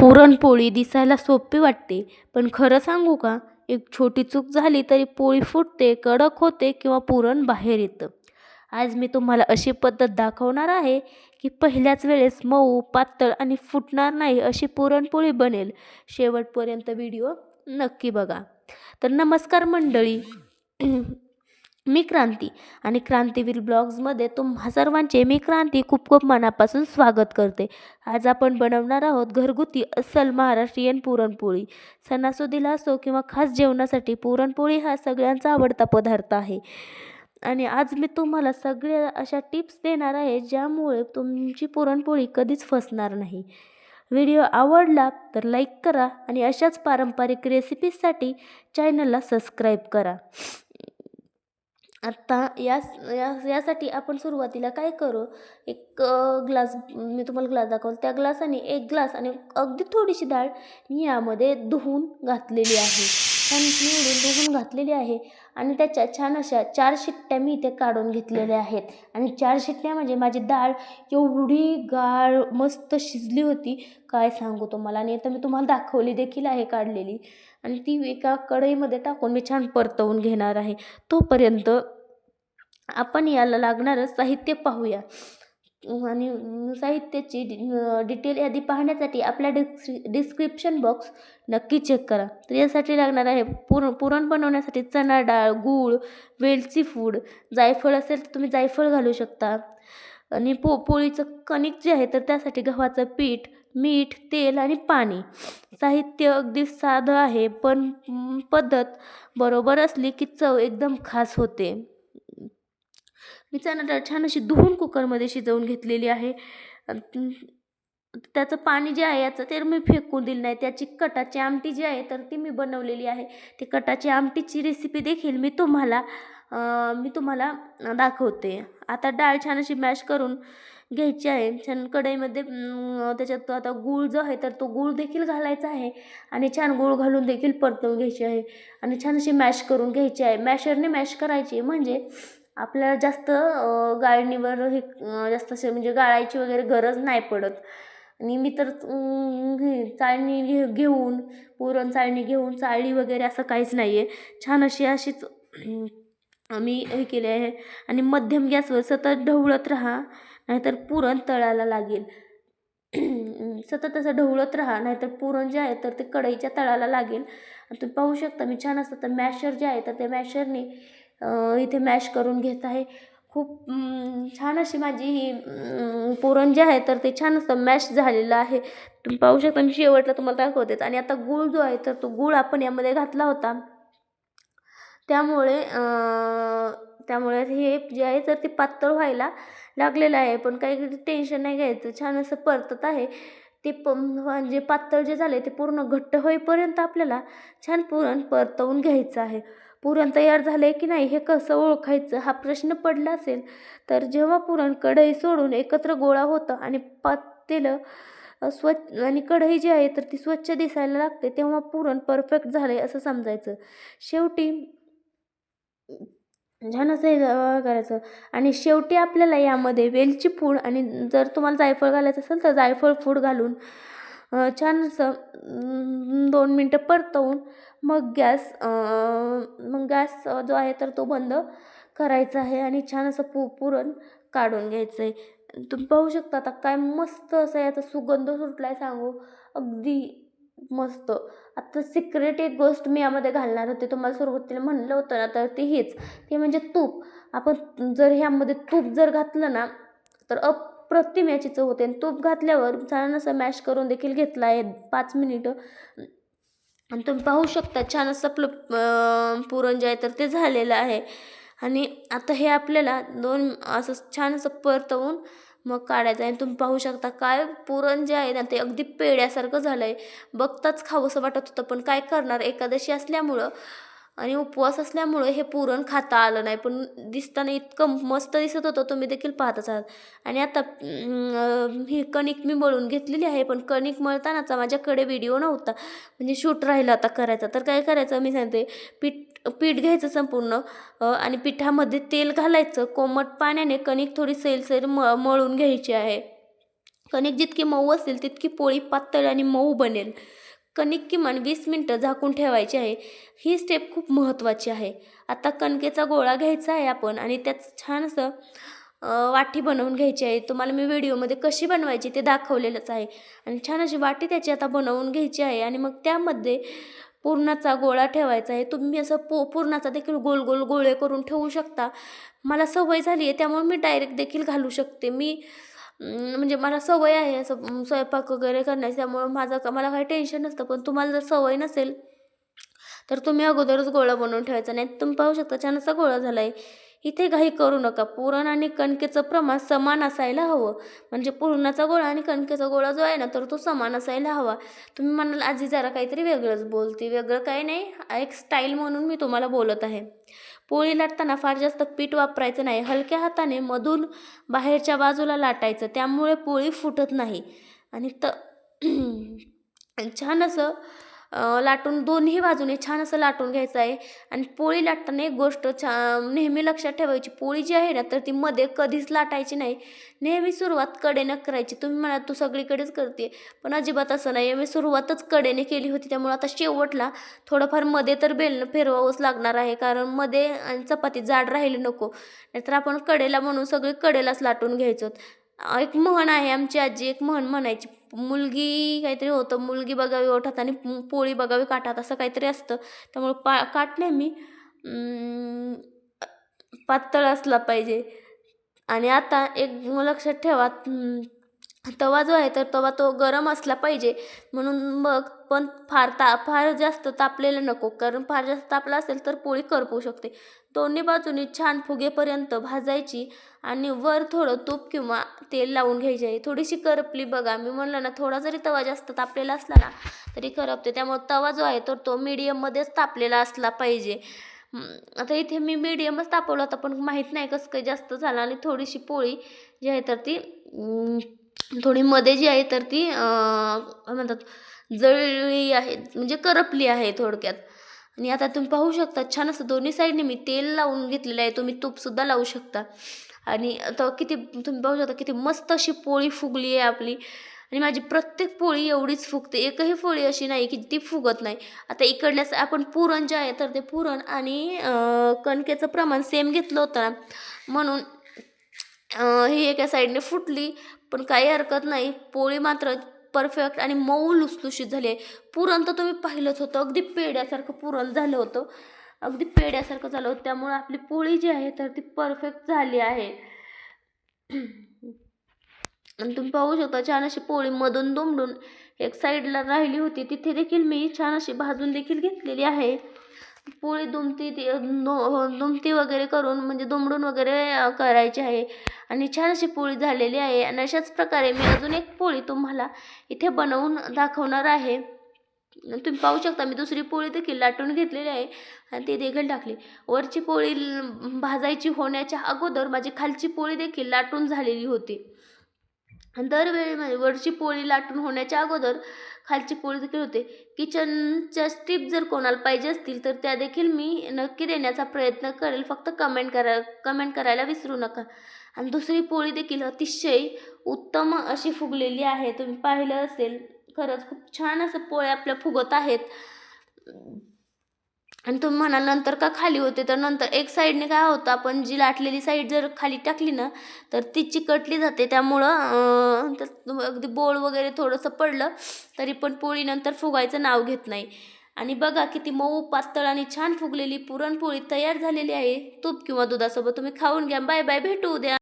पुरणपोळी दिसायला सोपी वाटते पण खरं सांगू का? एक छोटी चूक झाली तरी पोळी फुटते कडक होते किंवा पुरण बाहेर येतं. आज मी तुम्हाला अशी पद्धत दाखवणार आहे की पहिल्याच वेळेस मऊ पातळ आणि फुटणार नाही अशी पुरणपोळी बनेल. शेवटपर्यंत व्हिडिओ नक्की बघा. तर नमस्कार मंडळी. मी क्रांती. आणि क्रांतीवीर ब्लॉग्समध्ये तुम्हा सर्वांचे मी क्रांती खूप खूप मनापासून स्वागत करते. आज आपण बनवणार आहोत घरगुती अस्सल महाराष्ट्रीयन पुरणपोळी. सणासुदीला असो किंवा खास जेवणासाठी पुरणपोळी हा सगळ्यांचा आवडता पदार्थ आहे. आणि आज मी तुम्हाला सगळ्या अशा टिप्स देणार आहे ज्यामुळे तुमची पुरणपोळी कधीच फसणार नाही. व्हिडिओ आवडला तर लाईक करा आणि अशाच पारंपरिक रेसिपीजसाठी चॅनलला सबस्क्राईब करा. आत्ता या या यासाठी आपण सुरुवातीला काय करू? एक ग्लास मी तुम्हाला ग्लास दाखवलं. त्या ग्लासाने एक ग्लास आणि अगदी थोडीशी डाळ मी यामध्ये धुवून घातलेली आहे. छान निवडून धुवून घातलेली आहे आणि त्याच्या छान अशा चार शिट्ट्या मी इथे काढून घेतलेल्या आहेत. आणि चार शिट्ट्या म्हणजे माझी डाळ एवढी गाळ मस्त शिजली होती. काय सांगू तुम्हाला? आणि आता मी तुम्हाला दाखवली देखील आहे काढलेली. आणि ती एका कढईमध्ये टाकून मी छान परतवून घेणार आहे. तोपर्यंत आपण याला लागणारं साहित्य पाहूया. आणि साहित्याची डिटेल यादी पाहण्यासाठी आपल्या डिस्क्रि डिस्क्रिप्शन बॉक्स नक्की चेक करा. तर यासाठी लागणार आहे पुर पुरण बनवण्यासाठी चणा डाळ गूळ वेलची फूड जायफळ असेल तर तुम्ही जायफळ घालू शकता. आणि पो पोळीचं कणिक जे आहे तर त्यासाठी गव्हाचं पीठ मीठ तेल आणि पाणी. साहित्य अगदी साधं आहे पण पद्धत बरोबर असली की चव एकदम खास होते. मी चणा डाळ छान अशी धुवून कुकरमध्ये शिजवून घेतलेली आहे. त्याचं पाणी जे आहे याचं ते मी फेकून दिलं नाही. त्याची कटाची आमटी जी आहे तर ती मी बनवलेली आहे. ती कटाची आमटीची रेसिपी देखील मी तुम्हाला मी तुम्हाला दाखवते. आता डाळ छान अशी मॅश करून घ्यायची आहे. छान कढईमध्ये त्याच्यात आता गूळ जो आहे तर तो गूळ देखील घालायचा आहे. आणि छान गूळ घालून देखील परतवून घ्यायची आहे. आणि छान अशी मॅश करून घ्यायची आहे. मॅशरने मॅश करायची म्हणजे आपल्याला जास्त गाळणीवर हे जास्त असे म्हणजे गाळायची वगैरे गरज नाही पडत. आणि मी तर चाळणी घे घेऊन पुरण चाळणी घेऊन चाळणी वगैरे असं काहीच नाही आहे छान अशी अशीच आम्ही हे केले आहे. आणि मध्यम गॅसवर सतत ढवळत राहा नाहीतर पुरण तळायला लागेल. सतत असं ढवळत राहा नाहीतर पुरण जे आहे तर ते कढईच्या तळाला लागेल. तुम्ही पाहू शकता मी छान असतं तर मॅशर जे आहे तर त्या मॅशरने इथे मॅश करून घेत आहे. खूप छान अशी माझी ही पुरण जे आहे तर ते छान असतं मॅश झालेलं आहे. तुम्ही पाहू शकता मी शेवटला तुम्हाला दाखवतेच. आणि आता गूळ जो आहे तर तो गूळ आपण यामध्ये घातला होता. त्यामुळे त्यामुळे हे जे आहे तर ते पातळ व्हायला लागलेलं आहे. पण काही टेन्शन नाही घ्यायचं. छान असं परतत आहे. ते प म्हणजे पातळ जे झाले ते पूर्ण घट्ट होईपर्यंत आपल्याला छान पुरण परतवून घ्यायचं आहे. पुरण तयार झालं आहे की नाही हे कसं ओळखायचं हा प्रश्न पडला असेल तर जेव्हा पुरण कढई सोडून एकत्र गोळा होतं आणि पातेलं स्वच्छ आणि कढई जी आहे तर ती स्वच्छ दिसायला लागते तेव्हा पुरण परफेक्ट झालं आहे असं समजायचं. शेवटी छान असं हे करायचं. आणि शेवटी आपल्याला यामध्ये वेलची फूड आणि जर तुम्हाला जायफळ घालायचं असेल तर जायफळ फूड घालून छान असं दोन मिनटं परतवून मग गॅस मग गॅस जो आहे तर तो बंद करायचा आहे आणि छान असं पु पुरण काढून घ्यायचं आहे तुम्ही पाहू शकता आता काय मस्त असं याचा सुगंध सुटला आहे सांगू. अगदी मस्त. आता सिक्रेट एक गोष्ट मी यामध्ये घालणार होते. तुम्हाला सुरुवातीला म्हणलं होतं ना तर ती हीच. ती म्हणजे तूप. आपण जर ह्यामध्ये तूप जर घातलं ना तर अप अप्रतिम याची चव होते आणि तूप घातल्यावर छान असं मॅश करून देखील घेतला आहे. पाच मिनिटं आणि तुम्ही पाहू शकता छान असं आपलं पुरण जे आहे तर ते झालेलं आहे. आणि आता हे आपल्याला दोन असं छान असं परतवून मग काढायचं आहे. तुम्ही पाहू शकता काय पुरण जे आहे. ना ते अगदी पेड्यासारखं झालं आहे बघताच खावंसं वाटत होतं पण काय करणार? एकादशी असल्यामुळं आणि उपवास असल्यामुळं हे पुरण खाता आलं नाही. पण दिसताना इतकं मस्त दिसत होतं तुम्ही देखील पाहतच आहात. आणि आता ही कणिक मी मळून घेतलेली आहे पण कणिक मळतानाचा माझ्याकडे व्हिडिओ नव्हता. म्हणजे शूट राहिला आता करायचा. तर काय करायचं मी सांगते. पीठ पीठ घ्यायचं संपूर्ण आणि पिठामध्ये तेल घालायचं. कोमट पाण्याने कणिक थोडी सैलसैल म मळून घ्यायची आहे. कणिक जितकी मऊ असेल तितकी पोळी पातळ आणि मऊ बनेल. कणिक किमान वीस मिनटं झाकून ठेवायची आहे. ही स्टेप खूप महत्त्वाची आहे. आता कणकेचा गोळा घ्यायचा आहे आपण आणि त्यात छान असं वाटी बनवून घ्यायची आहे. तुम्हाला मी व्हिडिओमध्ये कशी बनवायची ते दाखवलेलंच आहे. आणि छान अशी वाटी त्याची आता बनवून घ्यायची आहे आणि मग त्यामध्ये पुरणाचा गोळा ठेवायचा आहे. तुम्ही असं पो पुरणाचा देखील गोल गोल गोळे करून ठेवू शकता. मला सवय झाली आहे त्यामुळे मी डायरेक्ट देखील घालू शकते. मी म्हणजे मला सवय आहे असं स्वयंपाक वगैरे करण्याची त्यामुळं माझं का मला काही टेन्शन नसतं. पण तुम्हाला जर सवय नसेल तर तुम्ही अगोदरच गोळा बनवून ठेवायचा. नाही तुम्ही पाहू शकता छान असा गोळा झाला आहे इथे घाई करू नका. पुरण आणि कणकेचं प्रमाण समान असायला हवं. म्हणजे पुरणाचा गोळा आणि कणकेचा गोळा जो आहे ना तर तो समान असायला हवा. तुम्ही म्हणाल आजी जरा काहीतरी वेगळंच बोलते. वेगळं काही नाही एक स्टाईल म्हणून मी तुम्हाला बोलत आहे. पोळी लाटताना फार जास्त पीठ वापरायचं नाही. हलक्या हाताने मधून बाहेरच्या बाजूला लाटायचं. त्यामुळे पोळी फुटत नाही. आणि त छान असं लाटून दोन्ही बाजूने छान असं लाटून घ्यायचं आहे. आणि पोळी लाटताना एक गोष्ट छा नेहमी लक्षात ठेवायची पोळी जी आहे ना तर ती मध्ये कधीच लाटायची नाही. नेहमी सुरुवात कडेनं करायची. तुम्ही म्हणा तू सगळीकडेच करते. पण अजिबात असं नाही. मी सुरुवातच कडेने केली होती. त्यामुळे आता शेवटला थोडंफारमध्ये तर बेलणं फिरवावंच लागणार आहे. कारण मध्ये आणि चपाती जाड राहिली नको. नाहीतर आपण कडेला म्हणून सगळी कडेलाच लाटून घ्यायचो एक म्हण आहे आमची आजी एक म्हण म्हणायची मुलगी काहीतरी होतं मुलगी बघावी ओठात आणि पोळी बघावी काठात असं काहीतरी असतं. त्यामुळे पा काठ नेहमी पातळ असला पाहिजे. आणि आता एक लक्षात ठेवा तवा जो आहे तर तवा तो गरम असला पाहिजे. म्हणून मग पण फार ता फार जास्त तापलेलं नको. कारण फार जास्त तापला असेल तर पोळी करपू शकते. दोन्ही बाजूनी छान फुगेपर्यंत भाजायची आणि वर थोडं तूप किंवा तेल लावून घ्यायचे. आहे थोडीशी करपली बघा. मी म्हणलं ना थोडा जरी तवा जास्त तापलेला असला ना तरी करपते. त्यामुळे तवा जो आहे तर तो मीडियममध्येच तापलेला असला पाहिजे. आता इथे मी मीडियमच तापवला होता पण माहीत नाही कसं काही जास्त झालं. आणि थोडीशी पोळी जी आहे तर ती थोडी मध्ये जी आहे तर ती म्हणतात जळली आहे म्हणजे करपली आहे थोडक्यात. आणि आता तुम्ही पाहू शकता छान असं दोन्ही साईडने मी तेल लावून घेतलेलं आहे तुम्ही तूपसुद्धा लावू शकता. आणि आता किती तुम्ही पाहू शकता किती मस्त अशी पोळी फुगली आहे आपली. आणि माझी प्रत्येक पोळी एवढीच फुगते. एकही पोळी अशी नाही की ती फुगत नाही. आता इकडल्याच आपण पुरण जे आहे तर ते पुरण आणि कणकेचं प्रमाण सेम घेतलं होतं ना. म्हणून ही एका साईडने फुटली. पण काही हरकत नाही. पोळी मात्र परफेक्ट आणि मऊ लुसलुशीत झाली आहे. पुरण तर तुम्ही पाहिलंच होतं. अगदी पेड्यासारखं पुरण झालं होतं. अगदी पेड्यासारखं झालं होतं. त्यामुळे आपली पोळी जी आहे तर ती परफेक्ट झाली आहे. आणि तुम्ही पाहू शकता छान अशी पोळी मधून दुमडून एक साईडला राहिली होती. तिथे देखील मी छान अशी भाजून देखील घेतलेली आहे. पोळी दुमती ती दु- दुमती वगैरे करून म्हणजे दुमडून वगैरे करायची आहे. आणि छान अशी पोळी झालेली आहे. आणि अशाच प्रकारे मी अजून एक पोळी तुम्हाला इथे बनवून दाखवणार आहे. तुम्ही पाहू शकता मी दुसरी पोळी देखील लाटून घेतलेली आहे. आणि ती देखील टाकली. वरची पोळी भाजायची होण्याच्या अगोदर माझी खालची पोळी देखील लाटून झालेली होती. दरवेळी माझी वरची पोळी लाटून होण्याच्या अगोदर खालची पोळी देखील होते. किचनच्या स्टिप जर कोणाला पाहिजे असतील तर त्या देखील मी नक्की देण्याचा प्रयत्न करेल. फक्त कमेंट करा कमेंट करायला विसरू नका. आणि दुसरी पोळी देखील अतिशय उत्तम अशी फुगलेली आहे. तुम्ही पाहिलं असेल खरंच खूप छान असं पोळ्या आपल्या फुगत आहेत. आणि तुम्ही म्हणाल नंतर का खाली होते? तर नंतर एक साईडने काय होतं आपण जी लाटलेली साईड जर खाली टाकली ना तर ती चिकटली जाते. त्यामुळं तर अगदी बोळ वगैरे थोडंसं पडलं तरी पण पोळीनंतर फुगायचं नाव घेत नाही. आणि बघा किती मऊ पातळ आणि छान फुगलेली पुरणपोळी तयार झालेली आहे. तूप किंवा दुधासोबत तुम्ही खाऊन घ्या. Bye bye. भेटू उद्या.